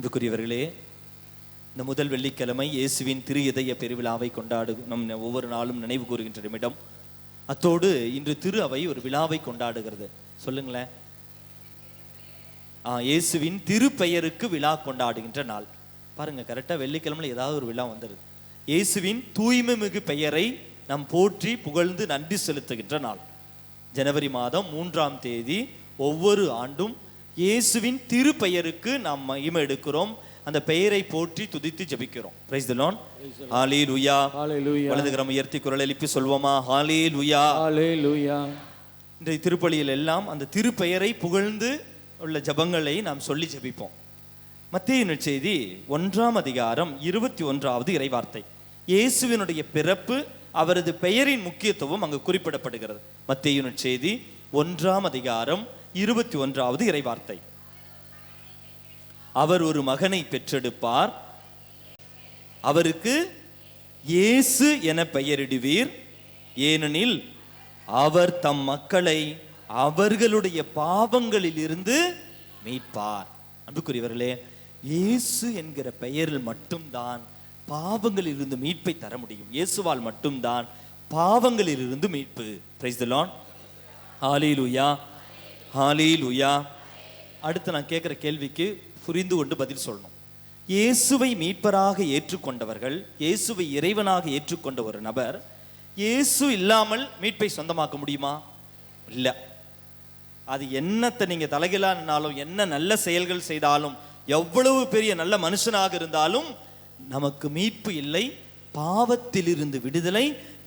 அன்புக்குரியவர்களே இந்த முதல் வெள்ளிக்கிழமை இயேசுவின் திரு இதய பெருவிழாவை கொண்டாடு நம் ஒவ்வொரு நாளும் நினைவு கூறுகின்ற நிமிடம் அத்தோடு இன்று திரு அவை ஒரு விழாவை கொண்டாடுகிறது. சொல்லுங்களேன். ஆ இயேசுவின் திருப்பெயருக்கு விழா கொண்டாடுகின்ற நாள். பாருங்க கரெக்டாக வெள்ளிக்கிழமையில் ஏதாவது ஒரு விழா வந்துடுது இயேசுவின் தூய்மை மிகு பெயரை நாம் போற்றி புகழ்ந்து நன்றி செலுத்துகின்ற நாள். ஜனவரி மாதம் மூன்றாம் தேதி ஒவ்வொரு ஆண்டும் இயேசுவின் திருப்பெயருக்கு நாம் மகிமை எடுக்கிறோம். அந்த பெயரை போற்றி துதித்து ஜெபிக்கிறோம். Praise the lord hallelujah Hallelujah. வலதுகரம் உயர்த்தி குரல் எழுப்பி சொல்வோமா? ஹalleluya Hallelujah. இன்றைய திருப்பலியில் எல்லாம் அந்த திருப்பெயரை புகழ்ந்து உள்ள ஜபங்களை நாம் சொல்லி ஜெபிப்போம். மத்திய நற்செய்தி ஒன்றாம் அதிகாரம் இருபத்தி ஒன்றாவது இறைவார்த்தை. இயேசுவினுடைய பிறப்பு அவரது பெயரின் முக்கியத்துவம் அங்கு குறிப்பிடப்படுகிறது. மத்திய நற்செய்தி ஒன்றாம் அதிகாரம் இருபத்தி ஒன்றாவது இறைவார்த்தை. அவர் ஒரு மகனை பெற்றெடுப்பார். அவருக்கு இயேசு என பெயரிடுவீர். ஏனெனில் அவர் தம் மக்களை அவர்களுடைய பாவங்களில் இருந்து மீட்பார். அன்புக்குரியவர்களே இயேசு என்கிற பெயரில் மட்டும்தான் பாவங்களில் இருந்து மீட்பை தர முடியும். இயேசுவால் மட்டும்தான் பாவங்களில் இருந்து மீட்பு பிரைஸ் தி ஆலிலுயா ஹாலி ஹalleluya அடுத்து நான் கேட்குற கேள்விக்கு புரிந்து கொண்டு பதில் சொல்லணும். இயேசுவை மீட்பராக ஏற்றுக்கொண்டவர்கள் இயேசுவை இறைவனாக ஏற்றுக்கொண்ட ஒரு நபர் இயேசு இல்லாமல் மீட்பை சொந்தமாக்க முடியுமா? இல்லை. அது என்னத்தை நீங்கள் தலைகிலானாலும் என்ன நல்ல செயல்கள் செய்தாலும் எவ்வளவு பெரிய நல்ல மனுஷனாக இருந்தாலும் நமக்கு மீட்பு இல்லை. பாவத்திலிருந்து விடுதலை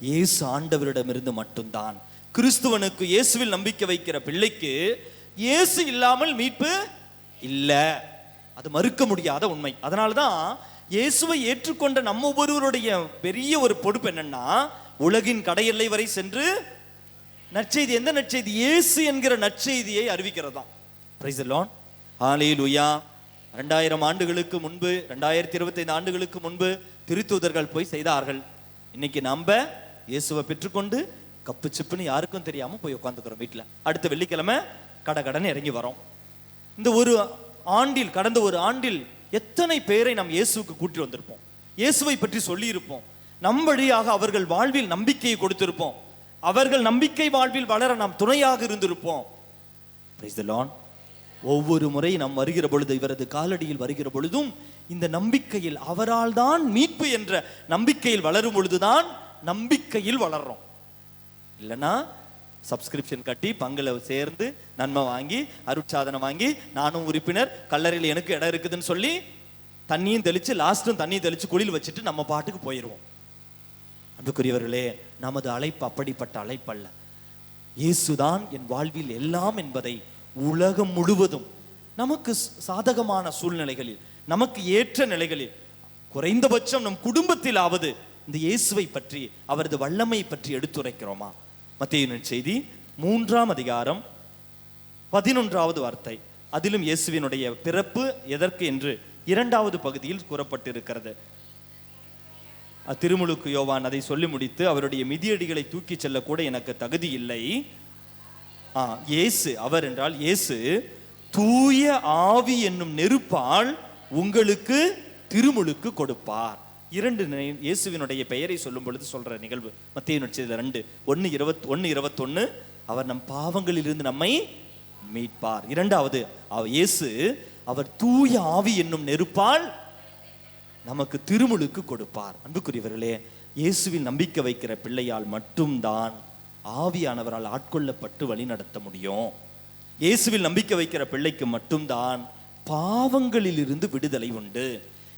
இயேசு ஆண்டவரிடமிருந்து மட்டும்தான். கிறிஸ்துவனுக்கு இயேசுவில் நம்பிக்கை வைக்கிற பிள்ளைக்கு இயேசு இல்லாமல் மீட்பு இல்லை. அது மறுக்க முடியாத உண்மை. அதனால தான் இயேசுவை ஏற்றுக்கொண்ட நம்ம ஒவ்வொருவருடைய பெரிய ஒரு பொறுப்பு என்னன்னா உலகின் கடையெல்லை வரை சென்று நற்செய்தி எந்த நற்செய்தி? இயேசு என்கிற நற்செய்தியை அறிவிக்கிறதாம் பிரைஸ் லான் ஹalleluya ரெண்டாயிரம் ஆண்டுகளுக்கு முன்பு ரெண்டாயிரத்தி இருபத்தைந்து ஆண்டுகளுக்கு முன்பு திருத்தூதர்கள் போய் செய்தார்கள். இன்னைக்கு நம்ம இயேசுவை பெற்றுக்கொண்டு கப்பு சிப்புன்னு யாருக்கும் தெரியாம போய் உட்காந்துக்கிறோம் வீட்டில் அடுத்த வெள்ளிக்கிழமை கடை கடன் இறங்கி வரோம். இந்த ஒரு ஆண்டில் கடந்த ஒரு ஆண்டில் எத்தனை பேரை நாம் இயேசுவுக்கு கூட்டி வந்திருப்போம்? இயேசுவை பற்றி சொல்லியிருப்போம். நம் வழியாக அவர்கள் வாழ்வில் நம்பிக்கையை கொடுத்திருப்போம். அவர்கள் நம்பிக்கை வாழ்வில் வளர நாம் துணையாக இருந்திருப்போம். ஒவ்வொரு முறை நாம் வருகிற பொழுது இவரது காலடியில் வருகிற பொழுதும் இந்த நம்பிக்கையில் அவரால் தான் மீட்பு என்ற நம்பிக்கையில் வளரும் பொழுதுதான் நம்பிக்கையில் வளர்றோம். இல்லைன்னா சப்ஸ்கிரிப்ஷன் கட்டி பங்குல சேர்ந்து நன்மை வாங்கி அருட்சாதனம் வாங்கி நானும் உறுப்பினர் கல்லறையில் எனக்கு இடம் இருக்குதுன்னு சொல்லி தண்ணியும் தெளிச்சு லாஸ்ட்டும் தண்ணியும் தெளித்து குளியில் வச்சுட்டு நம்ம பாட்டுக்கு போயிடுவோம் அன்புக்குரியவர்களே நமது அழைப்பு அப்படிப்பட்ட அழைப்பல்ல. இயேசுதான் என் வாழ்வில் எல்லாம் என்பதை உலகம் முழுவதும் நமக்கு சாதகமான சூழ்நிலைகளில் நமக்கு ஏற்ற நிலைகளில் குறைந்தபட்சம் நம் குடும்பத்திலாவது இந்த இயேசுவை பற்றி அவரது வல்லமை பற்றி எடுத்துரைக்கிறோமா? மத்தியின் செய்தி மூன்றாம் அதிகாரம் பதினொன்றாவது வார்த்தை. அதிலும் இயேசுவினுடைய பிறப்பு எதற்கு என்று இரண்டாவது பகுதியில் கூறப்பட்டிருக்கிறது. திருமுழுக்கு யோவான் அதை சொல்லி முடித்து அவருடைய மிதியடிகளை தூக்கிச் செல்ல கூட எனக்கு தகுதி இல்லை. ஆ இயேசு அவர் என்றால் இயேசு தூய ஆவி என்னும் நெருப்பால் உங்களுக்கு திருமுழுக்கு கொடுப்பார். இரண்டு இயேசுவினுடைய பெயரை சொல்லும் பொழுது சொல்ற நிகழ்வு மத்திய நட்சத்திர ரெண்டு. ஒன்னு இருபத்தி ஒன்னு இருபத்தொன்னு அவர் நம் பாவங்களிலிருந்து நம்மை மீட்பார். இரண்டாவது அவர் இயேசு அவர் தூய ஆவி என்னும் நெருப்பால் நமக்கு திருமுழுக்கு கொடுப்பார். அன்புக்குரியவர்களே இயேசுவில் நம்பிக்கை வைக்கிற பிள்ளையால் மட்டும்தான் ஆவியானவரால் ஆட்கொள்ளப்பட்டு வழி நடத்த முடியும். இயேசுவில் நம்பிக்கை வைக்கிற பிள்ளைக்கு மட்டும்தான் பாவங்களிலிருந்து விடுதலை உண்டு.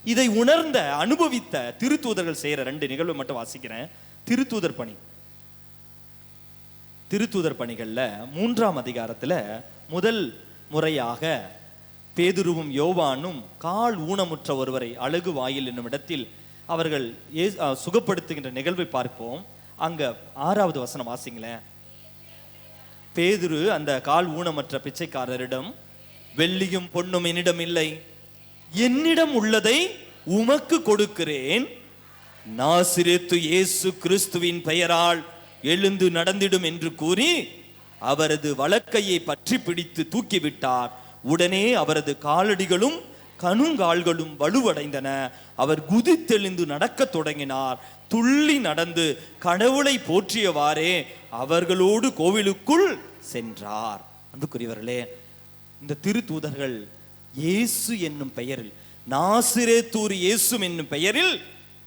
இதை உணர்ந்த அனுபவித்த திருத்தூதர்கள் செய்யற ரெண்டு நிகழ்வு மட்டும் வாசிக்கிறேன். திருத்தூதர் பணி. திருத்தூதர் பணிகள்ல மூன்றாம் அதிகாரத்துல முதல் முறையாக பேதுருவும் யோவானும் கால் ஊனமுற்ற ஒருவரை அழகு வாயில் என்னும் இடத்தில் அவர்கள் ஏ- சுகப்படுத்துகின்ற நிகழ்வை பார்ப்போம். அங்க ஆறாவது வசனம் வாசிங்களேன். பேதுரு அந்த கால் ஊனமற்ற பிச்சைக்காரரிடம் வெள்ளியும் பொன்னும் என்னிடம் இல்லை. என்னிடம் உள்ளதை உமக்கு கொடுக்கிறேன். நாசிரித்து இயேசு கிறிஸ்துவின் பெயரால் எழுந்து நடந்திடும் என்று கூறி அவரது வழக்கையை பற்றி பிடித்து தூக்கிவிட்டார். உடனே அவரது காலடிகளும் கணுங்கால்களும் வலுவடைந்தன. அவர் குதித்தெழுந்து நடக்கத் தொடங்கினார். துள்ளி நடந்து கடவுளை போற்றியவாறே அவர்களோடு கோவிலுக்குள் சென்றார். அன்புக்குரியவர்களே இந்த திருத்தூதர்கள் இயேசு என்னும் பெயரில் நாசிரேத்தூர் இயேசு என்னும் பெயரில்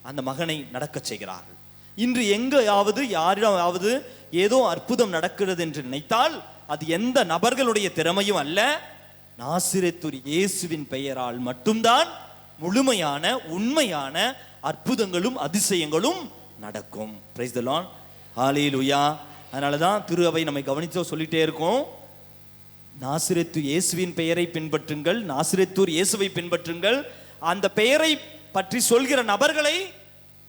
அந்த மகனை நடக்கச் செய்கிறார்கள். இன்று எங்கேயாவது யாரிடமாவது ஏதோ அற்புதம் நடக்கிறது என்று நினைத்தால் அது எந்த நபர்களுடைய திறமையும் அல்ல. நாசிரேத்தூர் இயேசுவின் பெயரால் மட்டும்தான் முழுமையான உண்மையான அற்புதங்களும் அதிசயங்களும் நடக்கும். பிரைஸ் தலான் லார்ட் ஹalleluya அதனால தான் திரு அவை நம்மை கவனிச்சோ சொல்லிட்டே இருக்கோம். நாசிரெத்து இயேசுவின் பெயரை பின்பற்றுங்கள் நாசிரெத்தூர் இயேசுவை பின்பற்றுங்கள். அந்த பெயரை பற்றி சொல்கிற நபர்களை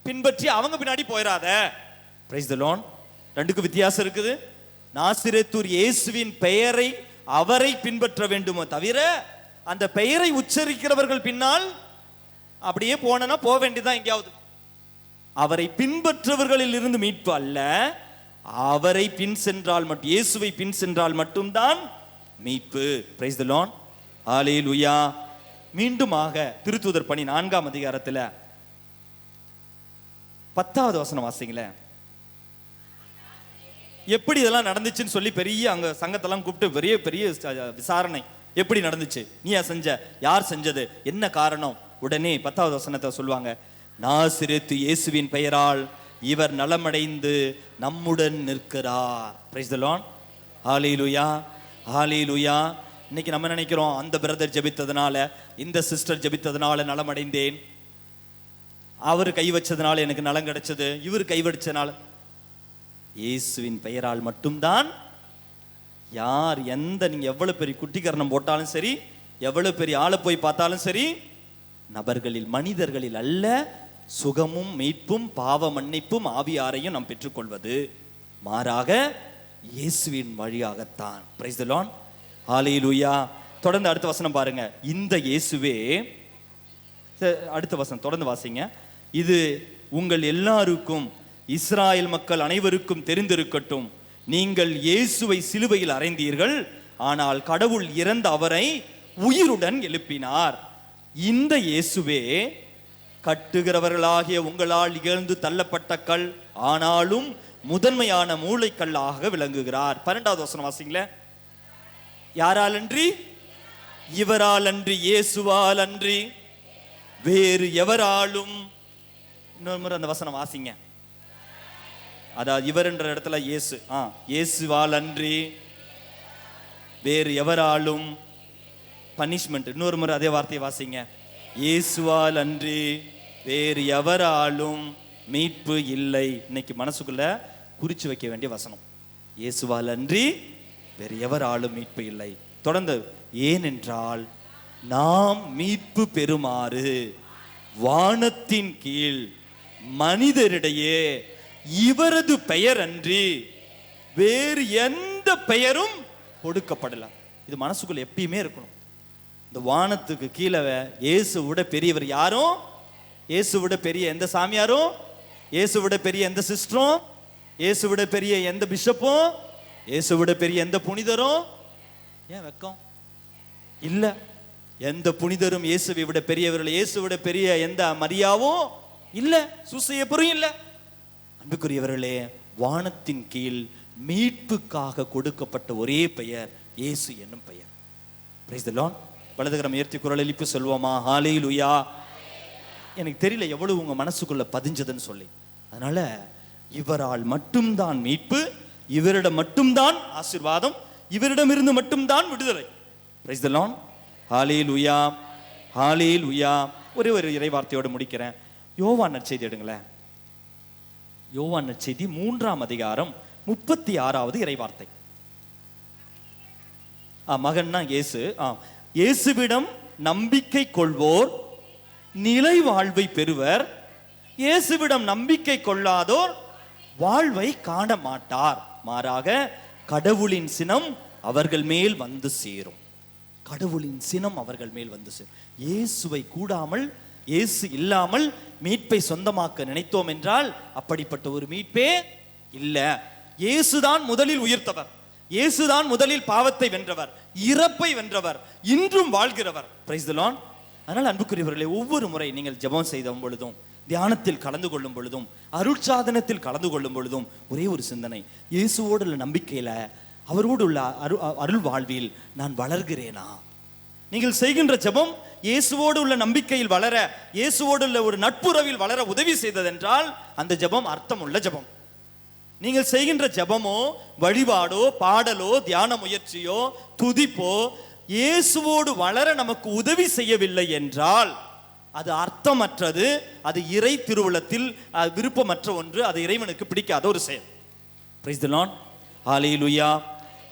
பின்பற்றி அவங்க பின்னாடி போயிடாத பிரைஸ் த லோன் ரெண்டுக்கு வித்தியாசம் இருக்குது. நாசிரெத்தூர் இயேசுவின் பெயரை அவரை பின்பற்ற வேண்டுமோ தவிர அந்த பெயரை உச்சரிக்கிறவர்கள் பின்னால் அப்படியே போனனா போக வேண்டியதான் எங்கேயாவது. அவரை பின்பற்றவர்களில் இருந்து மீட்பு அல்ல அவரை பின் சென்றால் மட்டும் இயேசுவை பின் சென்றால் மட்டும்தான் மீட்பு. பிரைஸ் த லார்ட் ஹalleluya மீண்டுமாக திருத்துதர் பணி நான்காம் அதிகாரத்தில் பத்தாவது வசனம் வாசிங்களேன் எப்படி இதெல்லாம் நடந்துச்சுன்னு சொல்லி பெரிய அங்க சங்கத்தெல்லாம் கூப்பிட்டு பெரிய பெரிய விசாரணை. எப்படி நடந்துச்சு? நீயா செஞ்ச? யார் செஞ்சது? என்ன காரணம்? உடனே பத்தாவது வசனத்தை சொல்லுவாங்க. நாசிரித்து இயேசுவின் பெயரால் இவர் நலமடைந்து நம்முடன் நிற்கிறார். பிரைஸ் த லார்ட் ஹalleluya. ஹalleluya இன்னைக்கு நம்ம நினைக்கிறோம் அந்த பிரதர் ஜபித்ததுனால இந்த சிஸ்டர் ஜபித்ததுனால நலமடைந்தேன். அவர் கை வச்சதுனால எனக்கு நலம் கிடைச்சது. இவர் கை வச்சதுனால இயேசுவின் பெயரால் மட்டும்தான் யார் எந்த நீங்க எவ்வளவு பெரிய குட்டிகரணம் போட்டாலும் சரி எவ்வளவு பெரிய ஆளை போய் பார்த்தாலும் சரி நபர்களில் மனிதர்களில் அல்ல சுகமும் மீட்பும் பாவ மன்னிப்பும் ஆவியாரையும் நாம் பெற்றுக்கொள்வது. மாறாக இயேசுவின் வழியாகத்தான். பிரைஸ் தி லார்ட் தொடர்ந்து அடுத்த வசனம் பாருங்க. இந்த இயேசுவே அடுத்த வசனம் தொடர்ந்து வாசிங்க. இது உங்கள் எல்லாருக்கும் இஸ்ராயல் மக்கள் அனைவருக்கும் தெரிந்திருக்கட்டும். நீங்கள் இயேசுவை சிலுவையில் அறைந்தீர்கள். ஆனால் கடவுள் இறந்த அவரை உயிருடன் எழுப்பினார். இந்த இயேசுவே கட்டுகிறவர்களாகிய உங்களால் இகழ்ந்து தள்ளப்பட்ட கல் ஆனாலும் முதன்மையான மூளைக்கல்லாக விளங்குகிறார். பன்னெண்டாவது வசனம் வாசிங்கள. யாரால் அன்றி இவரால் அன்றி இயேசுவால் அன்றி வேறு எவராலும். இன்னொரு முறை அந்த வசனம் வாசிங்க. அதாவது இவர் என்ற இடத்துல இயேசு. ஆ இயேசுவால் அன்றி வேறு எவராலும். பனிஷ்மெண்ட். இன்னொரு முறை அதே வார்த்தையை வாசிங்க. இயேசுவால் அன்றி வேறு எவராலும். மீட்பு இல்லை. இன்னைக்கு மனசுக்குள்ள குறிச்சு வைக்க வேண்டிய வசனம். இயேசுவால் அன்றி வேறு ஆளும் மீட்பு இல்லை. தொடர்ந்து ஏனென்றால் நாம் மீட்பு பெறுமாறு வானத்தின் கீழ் மனிதரிடையே இவரது பெயர் அன்றி வேறு எந்த பெயரும் கொடுக்கப்படல. இது மனசுக்குள்ள எப்பயுமே இருக்கணும். இந்த வானத்துக்கு கீழே இயேசு விட பெரியவர் யாரும்? இயேசு விட பெரிய எந்த சாமியாரும்? இயேசுவிட பெரிய எந்த சிஸ்டரும் இயேசுவிட பெரிய எந்த பிஷப்பும் இயேசுவிட பெரிய எந்த புனிதரும் ஏன் வெக்கம்? இல்ல. எந்த புனிதரும் இயேசுவை விட பெரியவர்கள் இயேசுவிட பெரிய எந்த மரியாவும் இல்ல. சுசையப்பரும் இல்ல. அன்புக்குரியவர்களே வானத்தின் கீழ் மீட்புக்காக கொடுக்கப்பட்ட ஒரே பெயர் இயேசு என்னும் பெயர். பிரைஸ் தி லார்ட் வலதுகரம் உயர்த்தி குரல் எழுப்பி சொல்வோமா? உயா எனக்கு தெரியல எவ்வளவு உங்க மனசுக்குள்ள பதிஞ்சதுன்னு சொல்லி. அதனால இவரால் மட்டும்தான் மீட்பு இவரிடம் மட்டும்தான் ஆசீர்வாதம் இவரிடமிருந்து மட்டும்தான் விடுதலை. பிரைஸ் ஹாலியில் உயா ஹாலியில் உயா ஒரே ஒரு இறைவார்த்தையோடு முடிக்கிறேன். யோவான் நற்செய்தி எடுங்களேன். யோவான் நற்செய்தி மூன்றாம் அதிகாரம் முப்பத்தி ஆறாவது இறைவார்த்தை. ஆ, மகன்னா இயேசு. ஆ இயேசுவிடம் நம்பிக்கை கொள்வோர் நிலை வாழ்வை பெறுவர் இயேசுவிடம் நம்பிக்கை கொள்ளாதோர் வாழ்வை காண மாட்டார். மாறாக கடவுளின் சினம் அவர்கள் மேல் வந்து சேரும். கடவுளின் சினம் அவர்கள் மேல் வந்து சேரும். இயேசுவை கூடாமல் இயேசு இல்லாமல் மீட்பை சொந்தமாக்க நினைத்தோம் என்றால் அப்படிப்பட்ட ஒரு மீட்பே இல்லை. இயேசுதான் முதலில் உயிர்த்தவர். இயேசுதான் முதலில் பாவத்தை வென்றவர் இறப்பை வென்றவர் இன்றும் வாழ்கிறவர். பிரைஸ் அதனால் அன்புக்குரியவர்களே ஒவ்வொரு முறை நீங்கள் ஜெபம் செய்த பொழுதும் தியானத்தில் கலந்து கொள்ளும் பொழுதும் அருட்சாதனத்தில் கலந்து கொள்ளும் பொழுதும் ஒரே ஒரு சிந்தனை. இயேசுவோடு உள்ள நம்பிக்கையில அவரோடு உள்ள அரு அருள் வாழ்வில் நான் வளர்கிறேனா? நீங்கள் செய்கின்ற ஜெபம் இயேசுவோடு உள்ள நம்பிக்கையில் வளர இயேசுவோடு உள்ள ஒரு நட்புறவில் வளர உதவி செய்ததென்றால் அந்த ஜெபம் அர்த்தமுள்ள ஜெபம். நீங்கள் செய்கின்ற ஜெபமோ வழிபாடோ பாடலோ தியான முயற்சியோ துதிப்போ இயேசுவோடு வளர நமக்கு உதவி செய்யவில்லை என்றால் அது அர்த்தமற்றது அது இறை திருவுளத்தில் விருப்பமற்ற ஒன்று அது இறைவனுக்கு பிடிக்காத ஒரு செயல். பிரைஸ் தி லார்ட் ஹalleluya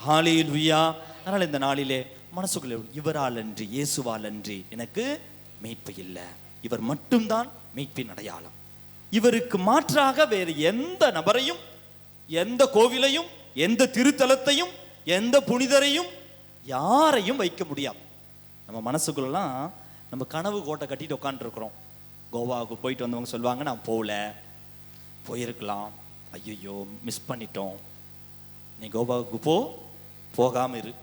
ஹalleluya அதனால் இந்த நாளிலே மனசுக்குள்ளே இவரால் அன்றி இயேசுவால் அன்றி எனக்கு மீட்பு இல்லை. இவர் மட்டும்தான் மீட்பின் அடையாளம். இவருக்கு மாற்றாக வேறு எந்த நபரையும் எந்த கோவிலையும் எந்த திருத்தலத்தையும் எந்த புனிதரையும் யாரையும் வைக்க முடியாது. நம்ம மனசுக்குள்ளலாம் நம்ம கனவு கோட்டை கட்டிட்டு உட்காந்துருக்குறோம் கோவாவுக்கு போயிட்டு வந்தவங்க சொல்லுவாங்க நான் போகல. போயிருக்கலாம். ஐயோ மிஸ் பண்ணிட்டோம். நீ கோவாவுக்கு போ போகாம இரு.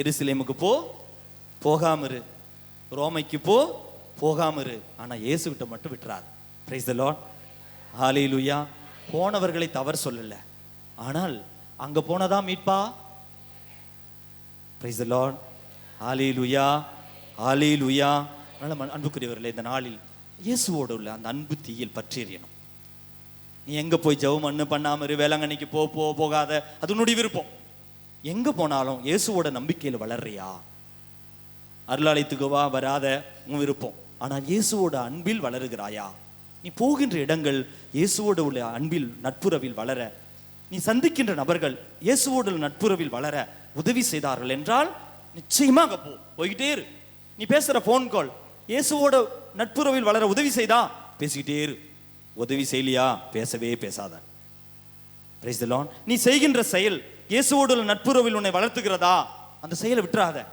எருசலேமுக்கு போ போகாம இரு. ரோமைக்கு போ போகாம இரு. ஆனால் இயேசுகிட்ட மட்டும் விட்டுறாரு பிரைஸ் த லார்ட் ஹalleluya போனவர்களை தவறு சொல்லல. ஆனால் அங்கே போனதா மீட்பா? பிரைஸ் த லார்ட் ஆலையில் உயா அதனால ம- அன்புக்குரியவர்களே இந்த நாளில் இயேசுவோடு உள்ள அந்த அன்பு தீயில் பற்றியறியணும். நீ எங்கே போய் ஜெபம் மண்ணு பண்ணாமல் இரு வேளாங்கண்ணிக்கு போ போ போகாத. அது உன்னுடைய விருப்பம். எங்கே போனாலும் இயேசுவோட நம்பிக்கையில் வளர்றியா? அருளாலயத்துக்கு வா வராத உன் விருப்பம். ஆனால் இயேசுவோட அன்பில் வளருகிறாயா? நீ போகின்ற இடங்கள் இயேசுவோட உள்ள அன்பில் நட்புறவில் வளர நீ சந்திக்கின்ற நபர்கள் இயேசுவோட உள்ள நட்புறவில் வளர உதவி செய்தார்கள் என்றால் நிச்சயமாக போ போய்கிட்டே இரு. நீ பேசுகிற ஃபோன் கால் இயேசுவோட நட்புறவில் வளர உதவி செய்தா? பேசிக்கிட்டே இரு. உதவி செய்யலையா? பேசவே பேசாத. Praise நீ செய்கின்ற செயல் இயேசுவோடு உள்ள நட்புறவில் உன்னை வளர்த்துகிறதா? அந்த செயலை விட்டுறாத.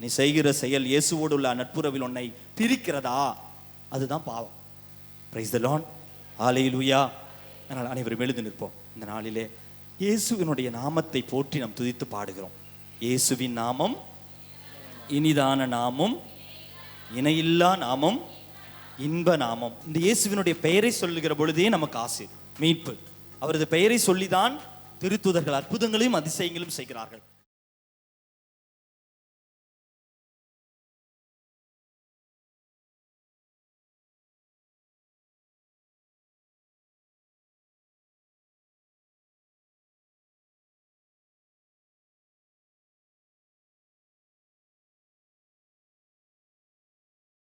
நீ செய்கிற செயல் இயேசுவோடு உள்ள நட்புறவில் உன்னை பிரிக்கிறதா? அதுதான் பாவம். பிரைஸ் த லான் ஆலையில் உயா அதனால் அனைவரும் எழுந்து நிற்போம். இந்த நாளிலே இயேசுவினுடைய நாமத்தை போற்றி நாம் துதித்து பாடுகிறோம். இயேசுவின் நாமம் இனிதான நாமம் இணையில்லா நாமம் இன்ப நாமம். இந்த இயேசுவினுடைய பெயரை சொல்லுகிற பொழுதே நமக்கு ஆசை மீட்பு. அவரது பெயரை சொல்லிதான் திருத்துதர்கள் அற்புதங்களையும் அதிசயங்களும் செய்கிறார்கள்.